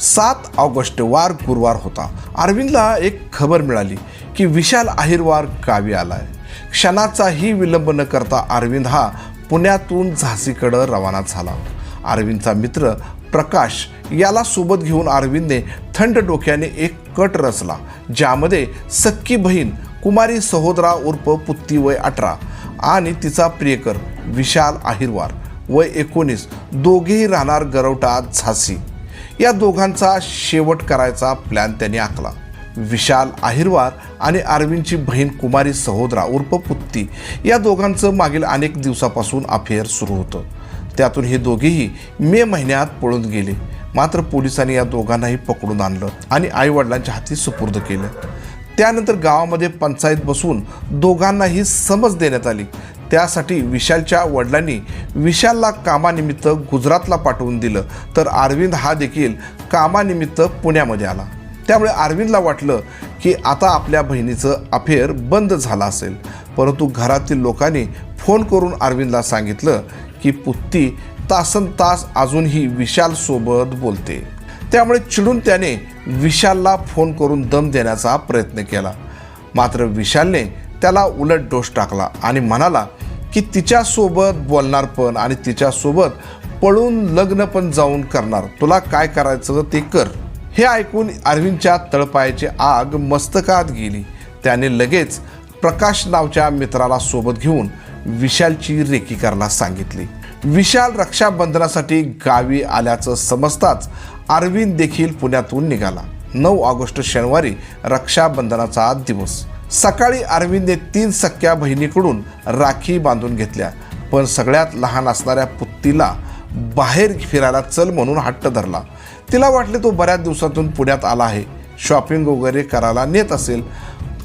सात ऑगस्ट वार गुरुवार होता. अरविंदला एक खबर मिळाली की विशाल अहिरवार गावी आलाय. क्षणाचाही विलंब न करता अरविंद हा पुण्यातून झाशीकडं रवाना झाला. अरविंदचा मित्र प्रकाश याला सोबत घेऊन अरविंदने थंड डोक्याने एक कट रचला ज्यामध्ये सक्की बहीण कुमारी सहोदरा उर्फ पुत्ती वय अठरा आणि तिचा प्रियकर विशाल आहिरवार वय एकोणीस दोघेही राहणार गरवटा झाशी या दोघांचा शेवट करायचा प्लॅन त्यांनी आखला. विशाल आहिरवार आणि अरविंदची बहीण कुमारी सहोदरा उर्फ पुत्ती या दोघांचं मागील अनेक दिवसापासून अफेअर सुरू होतं. त्यातून हे दोघेही मे महिन्यात पळून गेले. मात्र पोलिसांनी या दोघांनाही पकडून आणलं आणि आईवडिलांच्या हाती सुपूर्द केलं. त्यानंतर गावामध्ये पंचायत बसून दोघांनाही समज देण्यात आली. त्यासाठी विशालच्या वडिलांनी विशालला कामानिमित्त गुजरातला पाठवून दिलं. तर अरविंद हा देखील कामानिमित्त पुण्यामध्ये आला. त्यामुळे अरविंदला वाटलं की आता आपल्या बहिणीचं अफेअर बंद झालं असेल. परंतु घरातील लोकांनी फोन करून अरविंदला सांगितलं की पुत्ती तासन तास अजूनही विशालसोबत बोलते. त्यामुळे चिडून त्याने विशालला फोन करून दम देण्याचा प्रयत्न केला. मात्र विशालने त्याला उलट डोस टाकला आणि म्हणाला की तिच्यासोबत बोलणार पण आणि तिच्यासोबत पळून लग्न पण जाऊन करणार. तुला काय करायचं ते कर. हे ऐकून अरविंदच्या तळपायाची आग मस्तकात गेली. त्याने लगेच प्रकाश नावच्या मित्राला सोबत घेऊन विशालची रेकी करायला सांगितली. विशाल रक्षाबंधनासाठी गावी आल्याचं समजताच अरविंद देखील पुण्यातून निघाला. नऊ ऑगस्ट शनिवारी रक्षाबंधनाचा दिवस. सकाळी अरविंदने तीन सख्या बहिणीकडून राखी बांधून घेतल्या. पण सगळ्यात लहान असणाऱ्या पुत्तीला बाहेर फिरायला चल म्हणून हट्ट धरला. तिला वाटले तो बऱ्याच दिवसातून पुण्यात आला आहे. शॉपिंग वगैरे करायला नेत असेल.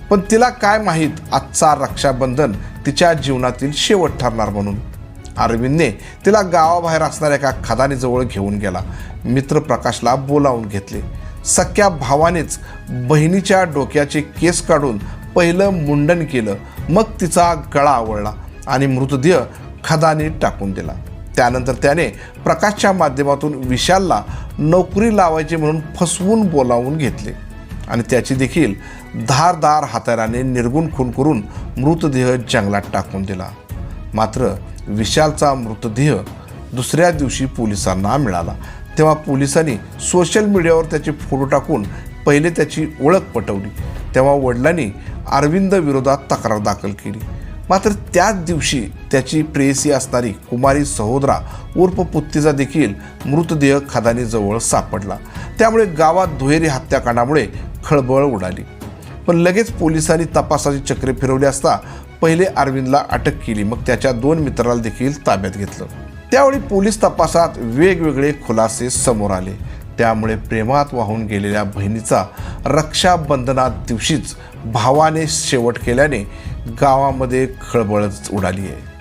पण तिला काय माहीत आजचा रक्षाबंधन तिच्या जीवनातील शेवट ठरणार म्हणून. अरविंदने तिला गावाबाहेर असणाऱ्या एका खदानीजवळ घेऊन गेला. मित्र प्रकाशला बोलावून घेतले. सख्या भावानेच बहिणीच्या डोक्याचे केस काढून पहिलं मुंडन केलं मग तिचा गळा आवळला आणि मृतदेह खदानी टाकून दिला. त्यानंतर त्याने प्रकाशच्या माध्यमातून विशालला नोकरी लावायची म्हणून फसवून बोलावून घेतले. आणि त्याची देखील धारदार हाताराने निर्गुण खून करून मृतदेह जंगलात टाकून दिला. मात्र विशालचा मृतदेह दुसऱ्या दिवशी पोलिसांना मिळाला. तेव्हा पोलिसांनी सोशल मीडियावर त्याचे फोटो टाकून पहिले त्याची ओळख पटवली. तेव्हा वडिलांनी अरविंद विरोधात तक्रार दाखल केली. मात्र त्याच दिवशी त्याची प्रेयसी असणारी कुमारी सहोदरा उर्फ पुत्तीचा देखील मृतदेह खदानीजवळ सापडला. त्यामुळे गावात दुहेरी हत्याकांडामुळे खळबळ उडाली. पण लगेच पोलिसांनी तपासाची चक्रे फिरवली असता पहिले अरविंदला अटक केली. मग त्याच्या दोन मित्राला देखील ताब्यात घेतलं. त्यावेळी पोलीस तपासात वेगवेगळे खुलासे समोर आले. त्यामुळे प्रेमात वाहून गेलेल्या बहिणीचा रक्षाबंधना दिवशीच भावाने शेवट केल्याने गावामध्ये खळबळच उडाली आहे.